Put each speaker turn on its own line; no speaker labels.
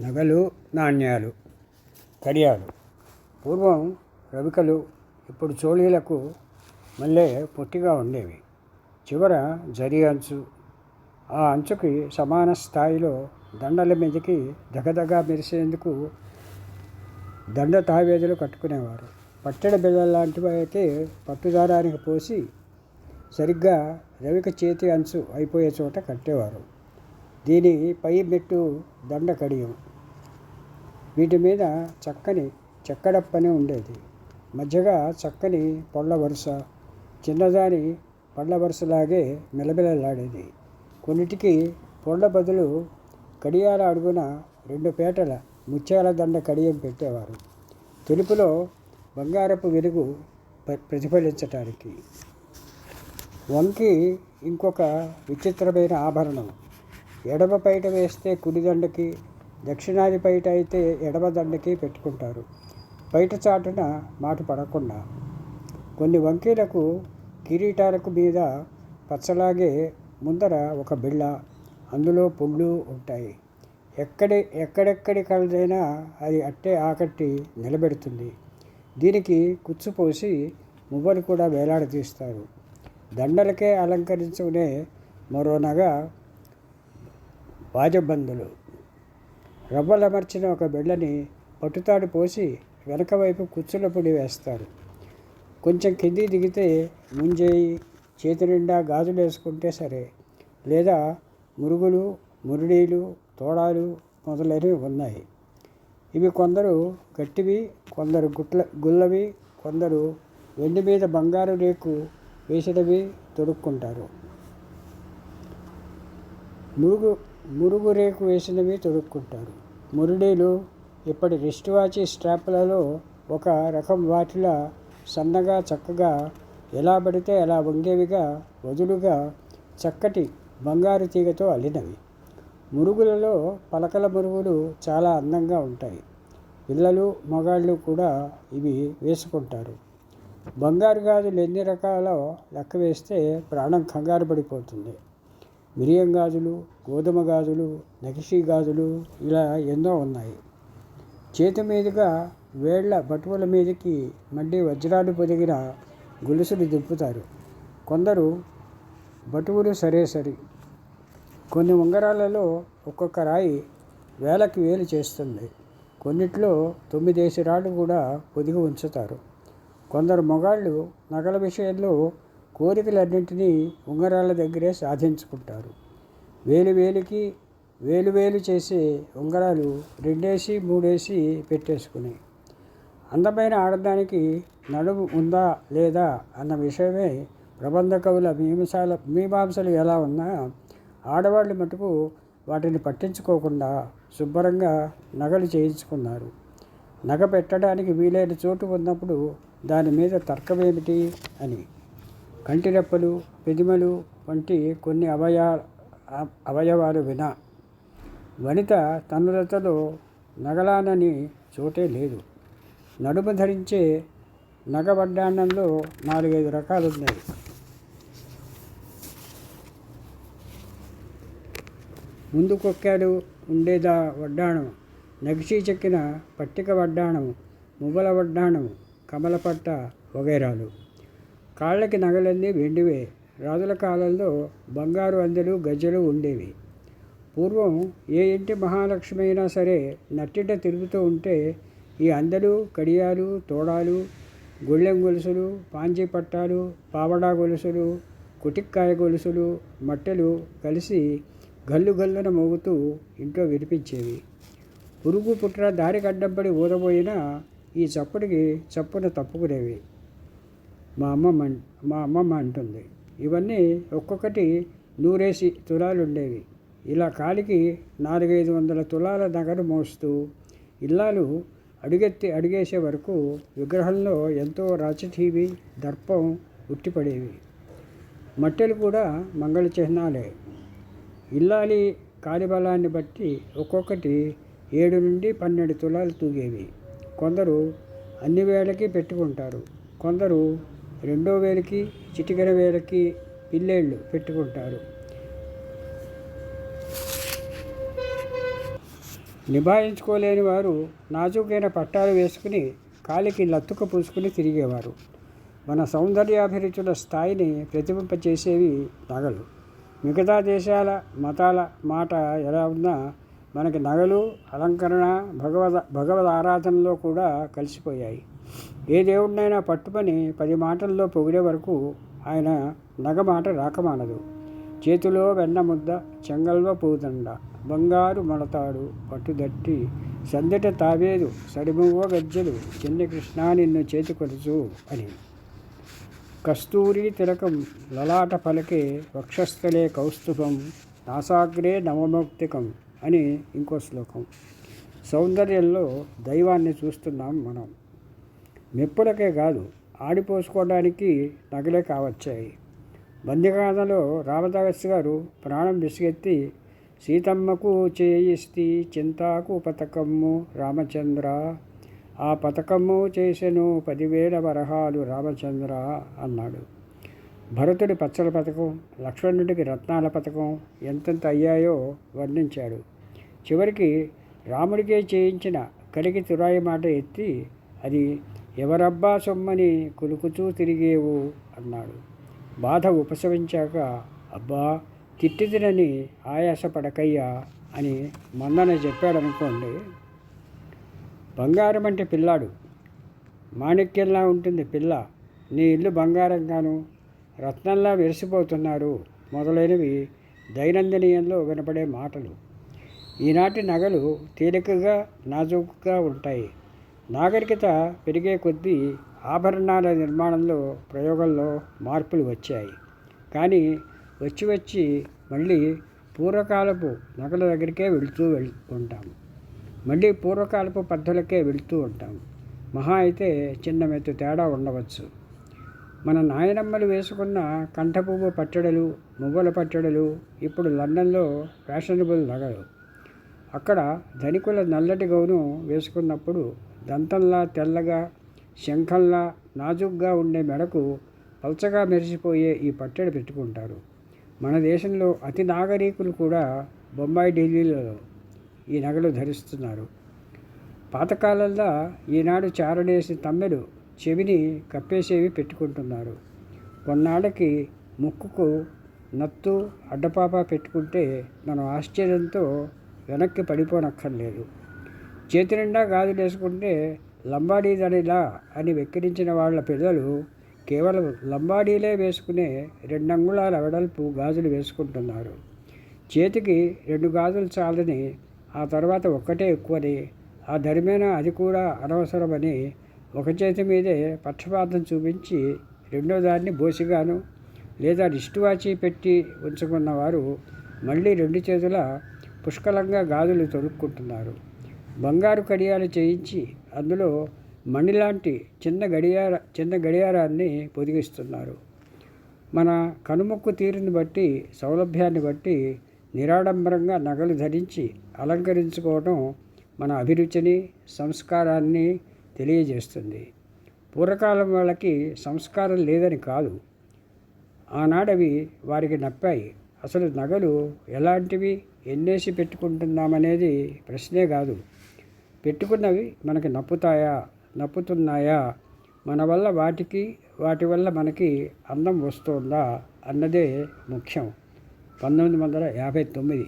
నగలు నాణ్యాలు కడియాలు. పూర్వం రవికలు ఇప్పుడు చోళీలకు మళ్ళీ పొట్టిగా ఉండేవి. చివర జరి అంచు. ఆ అంచుకి సమాన స్థాయిలో దండల మీదకి దగదగా మెరిసేందుకు దండ తావేదులు కట్టుకునేవారు. పట్టెడ బిళ్ళ లాంటివి అయితే పట్టుదారానికి పోసి సరిగ్గా రవిక చేతి అంచు అయిపోయే చోట కట్టేవారు. దీని పై మెట్టు దండ కడియం. వీటి మీద చక్కని చెక్కడప్పని ఉండేది. మధ్యగా చక్కని పళ్ళ వరుస చిన్నదాని పళ్ళ వరుసలాగే మెలమెలలాడేది. కొన్నిటికి పొళ్ళ బదులు కడియాల అడుగున రెండు పేటల ముత్యాల దండ కడియం పెట్టేవారు. తెలుపులో బంగారపు వెలుగు ప్ర- ప్రతిఫలించటానికి. వంకి ఇంకొక విచిత్రమైన ఆభరణం. ఎడమ పైట వేస్తే కుడిదండకి దక్షిణాది బయట అయితే ఎడమ దండకి పెట్టుకుంటారు. బయట చాటున మాట పడకుండా. కొన్ని వంకీలకు కిరీటాలకు మీద పచ్చలాగే ముందర ఒక బిళ్ళ అందులో పుళ్ళు ఉంటాయి. ఎక్కడి ఎక్కడెక్కడి కలదైనా అది అట్టే ఆకట్టి నిలబెడుతుంది. దీనికి కుచ్చుపోసి మువ్వలు కూడా వేలాడదీస్తారు దండలకే అలంకరించుకునే మరో నగ వాజబందులు రవ్వలమర్చిన ఒక బిళ్ళని పట్టుతాడు పోసి వెనక వైపు కుచ్చుల పొడి వేస్తారు కొంచెం కింది దిగితే ముంజేయి చేతి నిండా గాజులు వేసుకుంటే సరే. లేదా మురుగులు మురుడీలు తోడాలు మొదలైనవి ఉన్నాయి. ఇవి కొందరు గట్టివి కొందరు గుట్ల గుల్లవి కొందరు వెండి మీద బంగారు రేకు వేసినవి తొడుక్కుంటారు. మురుగు మురుగు రేకు వేసినవి తొడుక్కుంటారు. మురుడీలు ఇప్పటి రిస్ట్ వాచి స్ట్రాప్లలో ఒక రకం వాటిలా సన్నగా చక్కగా ఎలా పడితే అలా వంగేవిగా వదులుగా చక్కటి బంగారు తీగతో అల్లినవి. మురుగులలో పలకల మురుగులు చాలా అందంగా ఉంటాయి. పిల్లలు మగాళ్ళు కూడా ఇవి వేసుకుంటారు. బంగారు గాజులు ఎన్ని రకాలో లెక్క వేస్తే ప్రాణం కంగారు పడిపోతుంది. మిరియం గాజులు గోధుమ గాజులు నకిషీ గాజులు ఇలా ఎన్నో ఉన్నాయి. చేతి మీదుగా వేళ్ళ బటువుల మీదకి మళ్ళీ వజ్రాలు పొదిగిన గొలుసులు దింపుతారు. కొందరు బటువులు సరే సరి. కొన్ని ఉంగరాలలో ఒక్కొక్క రాయి వేలకి వేలు చేస్తుంది. కొన్నిట్లో తొమ్మిదేసి రాళ్ళు కూడా పొదిగి ఉంచుతారు. కొందరు మొగాళ్ళు నగల విషయంలో కోరికలన్నింటినీ ఉంగరాల దగ్గరే సాధించుకుంటారు. వేలు వేలికి వేలు వేలు చేసే ఉంగరాలు రెండేసి మూడేసి పెట్టేసుకుని. అందమైన ఆడదానికి నడుము ఉందా లేదా అన్న విషయమే ప్రబంధ కవుల మీమాంసాల మీమాంసలు ఎలా ఉన్నా ఆడవాళ్ళు మటుకు వాటిని పట్టించుకోకుండా శుభ్రంగా నగలు చేయించుకున్నారు. నగ పెట్టడానికి వీలైన చోటు ఉన్నప్పుడు దాని మీద తర్కమేమిటి అని. కంటిరెప్పలు పెదిమలు వంటి కొన్ని అవయా అవయవాలు వినా వనిత తనులతలో నగలానని చోటే లేదు. నడుము ధరించే నగ వడ్డాణంలో నాలుగైదు రకాలు ఉన్నాయి ముందు కొక్కాడు ఉండేదా వడ్డాణం నగిసి చెక్కిన పట్టిక వడ్డాణం మువ్వల వడ్డాణం కమలపట్ట వగైరాలు. కాళ్ళకి నగలన్నీ వెండివే. రాజుల కాలంలో బంగారు అందెలు గజ్జలు ఉండేవి. పూర్వం ఏ ఇంటి మహాలక్ష్మి అయినా సరే నట్టిట తిరుగుతూ ఉంటే ఈ అందెలు కడియాలు తోడాలు గుళ్ళెం గొలుసులు పాంజీ పట్టాలు పావడా గొలుసులు కుటిక్కాయ గొలుసులు మట్టెలు కలిసి గల్లు గల్లున మోగుతూ ఇంట్లో వినిపించేవి పురుగు పుట్ర దారి గడ్డంపడి ఊదబోయినా ఈ చప్పుడికి చప్పున తప్పుకునేవి. మా అమ్మమ్మ మా అమ్మమ్మ అంటుంది. ఇవన్నీ ఒక్కొక్కటి నూరేసి తులాలు ఉండేవి ఇలా కాలికి నాలుగైదు వందల తులాల నగలు మోస్తూ ఇల్లాలు అడుగెత్తి అడిగేసే వరకు విగ్రహంలో ఎంతో రాచఠీవి దర్పం ఉట్టిపడేవి. మట్టెలు కూడా మంగళ చిహ్నాలే. ఇల్లాలి కాలిబలాన్ని బట్టి ఒక్కొక్కటి ఏడు నుండి పన్నెండు తులాలు తూగేవి. కొందరు అన్ని వేళకి పెట్టుకుంటారు. కొందరు రెండో వేలకి చిటికెన వేలకి పిల్లేళ్ళు పెట్టుకుంటారు. నిభాయించుకోలేని వారు నాజూకైన పట్టాలు వేసుకుని కాలికి లత్తుక పూసుకుని తిరిగేవారు. మన సౌందర్యాభిరుచుల స్థాయిని ప్రతిబింపచేసేవి నగలు. మిగతా దేశాల మతాల మాట ఎలా ఉన్నా మనకి నగలు అలంకరణ భగవద్ భగవద్ ఆరాధనలో కూడా కలిసిపోయాయి. ఏ దేవుడినైనా పట్టుకొని పది మాటల్లో పొగిడే వరకు ఆయన నగమాట రాకమానదు. చేతిలో వెన్న ముద్ద చెంగల్వ పూదండ బంగారు మొలతాడు పట్టుదట్టి సందట తావేదు సడిమువ్వ గజ్జలు చిన్న కృష్ణ నిన్ను చేతికొలుచు అని. కస్తూరి తిలకం లలాట పలకే వక్షస్థలే కౌస్తుభం నాసాగ్రే నవమౌక్తికం అని ఇంకో శ్లోకం. సౌందర్యంలో దైవాన్ని చూస్తున్నాం మనం. మెప్పులకే కాదు ఆడిపోసుకోవడానికి నగలే కావచ్చాయి. బందిగానలో రామదాస్ గారు ప్రాణం విసిగెత్తి సీతమ్మకు చేయిస్తి చింతాకు పథకము రామచంద్ర. ఆ పథకము చేసెను పదివేల వరహాలు రామచంద్ర అన్నాడు. భరతుడి పచ్చల పథకం లక్ష్మణుడికి రత్నాల పథకం ఎంతెంత అయ్యాయో వర్ణించాడు. చివరికి రాముడికే చేయించిన కలికి తురాయి మాట ఎత్తి అది ఎవరబ్బా సొమ్మని కులుకుచూ తిరిగేవు అన్నాడు. బాధ ఉపశమించాక అబ్బా తిట్టిదినని ఆయాసపడకయ్యా అని మందన చెప్పాడనుకోండి. బంగారం అంటే పిల్లాడు. మాణిక్యంలా ఉంటుంది పిల్ల. నీ ఇల్లు బంగారంగాను. రత్నంలా మెరిసిపోతున్నారు మొదలైనవి దైనందినీయంలో వినపడే మాటలు. ఈనాటి నగలు తేలికగా నాజూకుగా ఉంటాయి. నాగరికత పెరిగే కొద్దీ ఆభరణాల నిర్మాణంలో ప్రయోగంలో మార్పులు వచ్చాయి. కానీ వచ్చి వచ్చి మళ్ళీ పూర్వకాలపు నగల దగ్గరికే వెళుతూ వెళ్ ఉంటాం. మళ్ళీ పూర్వకాలపు పద్ధతులకే వెళుతూ ఉంటాం. మహా అయితే చిన్న మెత్తు తేడా ఉండవచ్చు. మన నాయనమ్మలు వేసుకున్న కంఠపువ్వు పచ్చడలు మువ్వల పచ్చడలు ఇప్పుడు లండన్లో ఫ్యాషనబుల్ నగలు. అక్కడ ధనికుల నల్లటి గౌను వేసుకున్నప్పుడు దంతంలా తెల్లగా శంఖంలా నాజుగ్గా ఉండే మెడకు పల్చగా మెరిసిపోయే ఈ పట్టెడు పెట్టుకుంటారు. మన దేశంలో అతి నాగరీకులు కూడా బొంబాయి ఢిల్లీలలో ఈ నగలు ధరిస్తున్నారు. పాతకాలంలో ఈనాడు చారడేసి తమ్మెలు చెవిని కప్పేసేవి పెట్టుకుంటున్నారు. కొన్నాళ్ళకి ముక్కుకు నత్తు అడ్డపాప పెట్టుకుంటే మనం ఆశ్చర్యంతో వెనక్కి పడిపోనక్కర్లేదు. చేతి నిండా గాజులు వేసుకుంటే లంబాడీదనిలా అని వెక్కిరించిన వాళ్ళ పిల్లలు కేవలం లంబాడీలే వేసుకునే రెండు అంగుళాల వెడల్పు గాజులు వేసుకుంటున్నారు. చేతికి రెండు గాజులు చాలని ఆ తర్వాత ఒక్కటే ఎక్కువని ఆ ధరిమైన అది కూడా అనవసరమని ఒక చేతి మీదే పక్షపాతం చూపించి రెండో దాన్ని బోసిగాను. లేదా రిస్టువాచి పెట్టి ఉంచుకున్నవారు మళ్ళీ రెండు చేతుల పుష్కలంగా గాజులు తొడుక్కుంటున్నారు. బంగారు కడియాలు చేయించి అందులో మణిలాంటి చిన్న గడియార చిన్న గడియారాన్ని పొదిగిస్తున్నారు. మన కనుముక్కు తీరుని బట్టి సౌలభ్యాన్ని బట్టి నిరాడంబరంగా నగలు ధరించి అలంకరించుకోవడం మన అభిరుచిని సంస్కారాన్ని తెలియజేస్తుంది. పూర్వకాలం వాళ్ళకి సంస్కారం లేదని కాదు. ఆనాడవి వారికి నప్పాయి. అసలు నగలు ఎలాంటివి ఎన్నేసి పెట్టుకుంటున్నామనేది ప్రశ్నే కాదు. పెట్టుకున్నవి మనకి నప్పుతాయా? నప్పుతున్నాయా? మన వల్ల వాటికి వాటి వల్ల మనకి అందం వస్తుందా? అన్నదే ముఖ్యం. పంతొమ్మిది వందల యాభై తొమ్మిది.